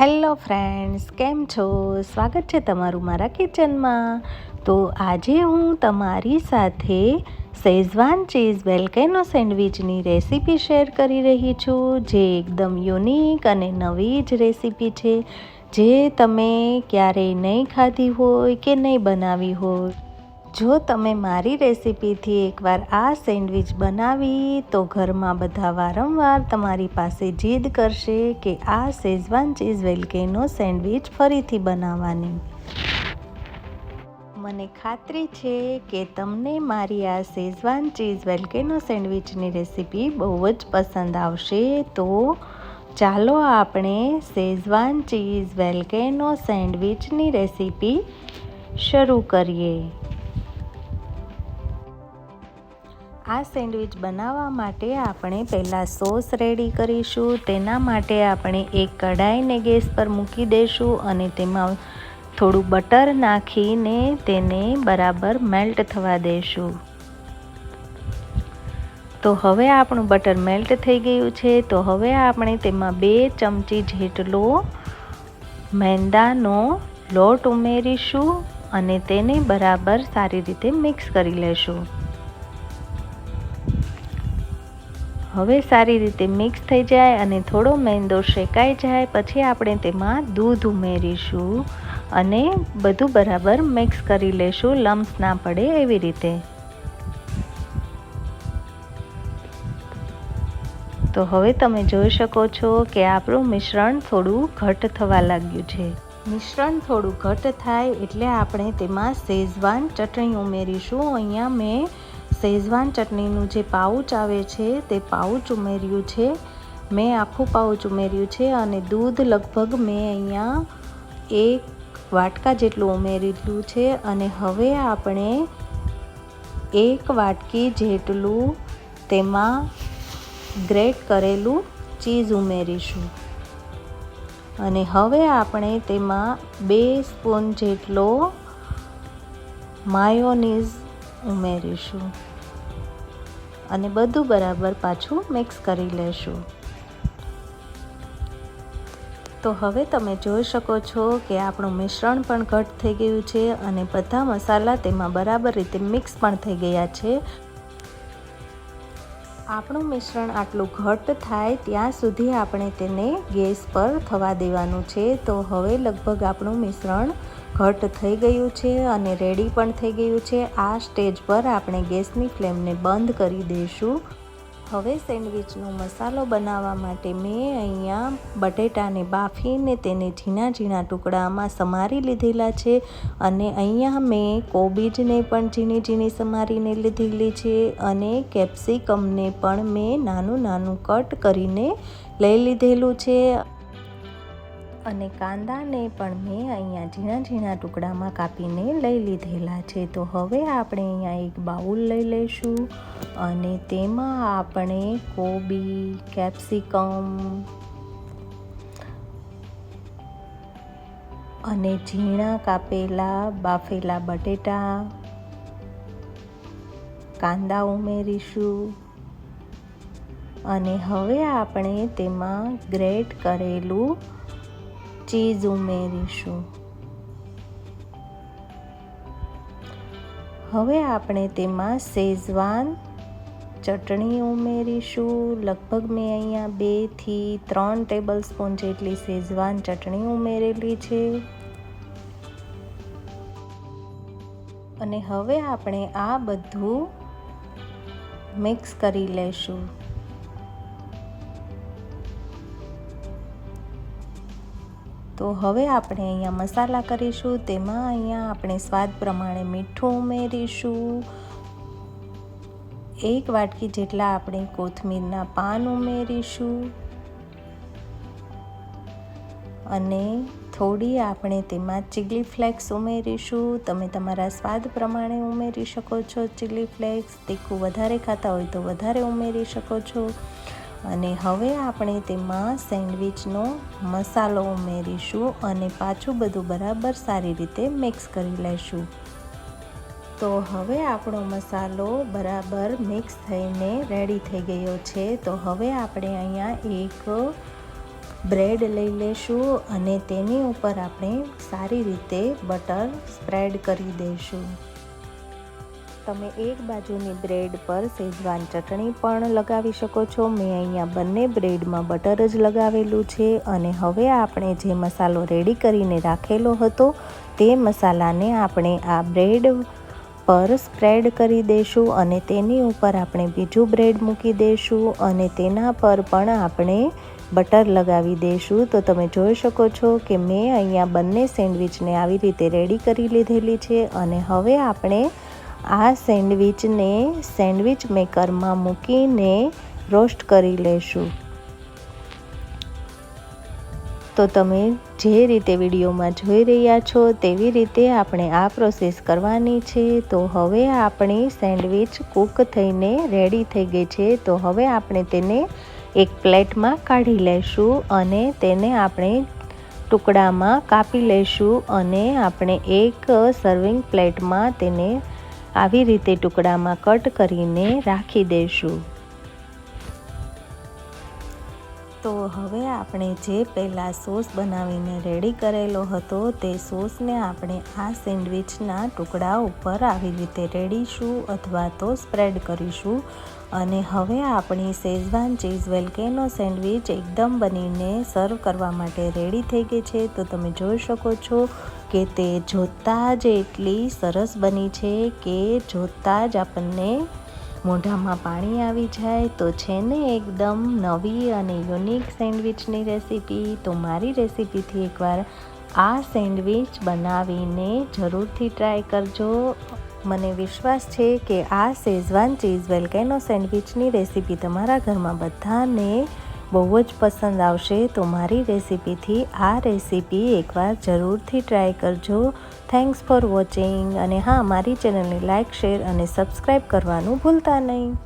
Hello friends, કેમ છો? સ્વાગત છે તમારું મારા કિચનમાં. તો આજે હું તમારી સાથે શેઝવાન ચીઝ વેલ્કેનો સેન્ડવિચની રેસીપી શેર કરી રહી છું, જે એકદમ યુનિક અને નવી જ રેસીપી છે, જે તમે ક્યારેય નહીં ખાધી હોય કે નહીં બનાવી હોય. જો તમે મારી રેસીપીથી એકવાર આ સેન્ડવિચ બનાવી, તો ઘરમાં બધા વારંવાર તમારી પાસે જીદ કરશે કે આ શેઝવાન ચીઝ વેલકેનો સેન્ડવિચ ફરીથી બનાવવાની. મને ખાતરી છે કે તમને મારી આ શેઝવાન ચીઝ વેલકેનો સેન્ડવિચની રેસીપી બહુ જ પસંદ આવશે, તો ચાલો આપણે શેઝવાન ચીઝ વેલકેનો સેન્ડવિચની રેસીપી શરૂ કરીએ. આ સેન્ડવિચ બનાવવા માટે આપણે પહેલાં સોસ રેડી કરીશું. તેના માટે આપણે એક કઢાઈને ગેસ પર મૂકી દઈશું અને તેમાં થોડું બટર નાખીને તેને બરાબર મેલ્ટ થવા દઈશું તો હવે આપણું બટર મેલ્ટ થઈ ગયું છે. તો હવે આપણે તેમાં બે ચમચી જેટલો મેંદાનો લોટ ઉમેરીશું અને તેને બરાબર સારી રીતે મિક્સ કરી લેશું. હવે સારી રીતે મિક્સ થઈ જાય અને થોડો મેંદો શેકાઈ જાય, પછી આપણે તેમાં દૂધ ઉમેરીશું અને બધું બરાબર મિક્સ કરી લેશું, લમ્સ ના પડે એવી રીતે. તો હવે તમે જોઈ શકો છો કે આપણું મિશ્રણ થોડું ઘટ થવા લાગ્યું છે. મિશ્રણ થોડું ઘટ થાય એટલે આપણે તેમાં શેઝવાન ચટણી ઉમેરીશું. અહીંયા મેં શેઝવાન ચટણીનું જે પાઉચ આવે છે, તે પાઉચ ઉમેર્યું છે. મેં આખું પાઉચ ઉમેર્યું છે અને દૂધ લગભગ મેં અહીંયા એક વાટકા જેટલું ઉમેરેલું છે અને હવે આપણે એક વાટકી જેટલું તેમાં ગ્રેટ કરેલું ચીઝ ઉમેરીશું. અને હવે આપણે તેમાં બે સ્પૂન જેટલો માયોનીઝ ઉમેરીશું. અને બધું બરાબર પાછું મિક્સ કરી લેશું. તો હવે તમે જોઈ શકો છો કે આપણું મિશ્રણ પણ ઘટ થઈ ગયું છે અને બધા મસાલા તેમાં બરાબર રીતે મિક્સ પણ થઈ ગયા છે. આપણું મિશ્રણ આટલું ઘટ થાય ત્યાં સુધી આપણે તેને ગેસ પર થવા દેવાનું છે. તો હવે લગભગ આપણું મિશ્રણ ઘટ થઈ ગયું છે અને રેડી પણ થઈ ગયું છે. આ સ્ટેજ પર આપણે ગેસની ફ્લેમને બંધ કરી દઈશું. હવે સેન્ડવિચનો મસાલો બનાવવા માટે મેં અહીંયા બટેટાને બાફીને તેને ઝીણા ઝીણા ટુકડામાં સમારી લીધેલા છે અને અહીંયા મેં કોબીજને પણ ઝીણી ઝીણી સમારીને લીધેલી છે અને કેપ્સિકમને પણ મેં નાનું નાનું કટ કરીને લઈ લીધેલું છે. અને કાંદાને પણ મેં અહીંયા ઝીણા ઝીણા ટુકડામાં કાપીને લઈ લીધેલા છે. તો હવે આપણે અહીંયા એક બાઉલ લઈ લઈશું અને તેમાં આપણે કોબી, કેપ્સિકમ અને ઝીણા કાપેલા બાફેલા બટેટા, કાંદા ઉમેરીશું અને હવે આપણે તેમાં ગ્રેટ કરેલું ચીઝ ઉમેરીશું. હવે આપણે તેમાં શેઝવાન ચટણી ઉમેરીશું. લગભગ મેં અહીંયા બેથી ત્રણ ટેબલ સ્પૂન જેટલી શેઝવાન ચટણી ઉમેરેલી છે. અને હવે આપણે આ બધું મિક્સ કરી લેશું. તો હવે આપણે અહીંયા મસાલા કરીશું, તેમાં અહીંયા આપણે સ્વાદ પ્રમાણે મીઠું ઉમેરીશું. એક વાટકી જેટલા આપણે કોથમીરના પાન ઉમેરીશું. અને થોડી આપણે તેમાં ચીલી ફ્લેક્સ ઉમેરીશું. તમે તમારા સ્વાદ પ્રમાણે ઉમેરી શકો છો ચીલી ફ્લેક્સ. તીખું વધારે ખાતા હોય તો વધારે ઉમેરી શકો છો. અને હવે આપણે તેમાં સેન્ડવિચનો મસાલો ઉમેરીશું અને પાછું બધું બરાબર સારી રીતે મિક્સ કરી લઈશું તો હવે આપણો મસાલો બરાબર મિક્સ થઈને રેડી થઈ ગયો છે. તો હવે આપણે અહીંયા એક બ્રેડ લઈ લેશું અને તેની ઉપર આપણે સારી રીતે બટર સ્પ્રેડ કરી દઈશું તમે એક બાજુની બ્રેડ પર શેજવાન ચટણી પણ લગાવી શકો છો. મેં અહીંયા બંને બ્રેડમાં બટર જ લગાવેલું છે અને હવે આપણે જે મસાલો રેડી કરીને રાખેલો હતો તે મસાલાને આપણે આ બ્રેડ પર સ્પ્રેડ કરી દઈશું અને તેની ઉપર આપણે બીજું બ્રેડ મૂકી દઈશું અને તેના પર પણ આપણે બટર લગાવી દઈશું તો તમે જોઈ શકો છો કે મેં અહીંયા બંને સેન્ડવિચને આવી રીતે રેડી કરી લીધેલી છે અને હવે આપણે આ સેન્ડવિચને સેન્ડવિચ મેકરમાં મૂકીને રોસ્ટ કરી લેશું. તો તમે જે રીતે વિડીયોમાં જોઈ રહ્યા છો તેવી રીતે આપણે આ પ્રોસેસ કરવાની છે. તો હવે આપણી સેન્ડવિચ કૂક થઈને રેડી થઈ ગઈ છે. તો હવે આપણે તેને એક પ્લેટમાં કાઢી લેશું અને તેને આપણે ટુકડામાં કાપી લઈશું અને આપણે એક સર્વિંગ પ્લેટમાં તેને આવી રીતે ટુકડામાં કટ કરીને રાખી દઈશું તો હવે આપણે જે પહેલાં સોસ બનાવીને રેડી કરેલો હતો તે સોસને આપણે આ સેન્ડવિચના ટુકડા ઉપર આવી રીતે રેડીશું અથવા તો સ્પ્રેડ કરીશું. અને હવે આપણી શેઝવાન ચીઝ વેલકેનો સેન્ડવિચ એકદમ બનીને સર્વ કરવા માટે રેડી થઈ ગઈ છે. તો તમે જોઈ શકો છો કે તે જોતાં જ એટલી સરસ બની છે કે જોતાં જ આપણને મોઢામાં પાણી આવી જાય તો છે ને એકદમ નવી અને યુનિક સેન્ડવિચની રેસીપી. તો મારી રેસીપીથી એકવાર આ સેન્ડવિચ બનાવીને જરૂરથી ટ્રાય કરજો. મને વિશ્વાસ છે કે આ શેઝવાન ચીઝ વેલકેનો સેન્ડવિચની રેસીપી તમારા ઘરમાં બધાને બહુ જ પસંદ આવશે તો મારી રેસીપીથી આ રેસીપી એકવાર જરૂરથી ટ્રાય કરજો. થેન્ક્સ ફોર વોચિંગ અને હા, મારી ચેનલને લાઇક શેર અને સબસ્ક્રાઈબ કરવાનું ભૂલતા નહીં.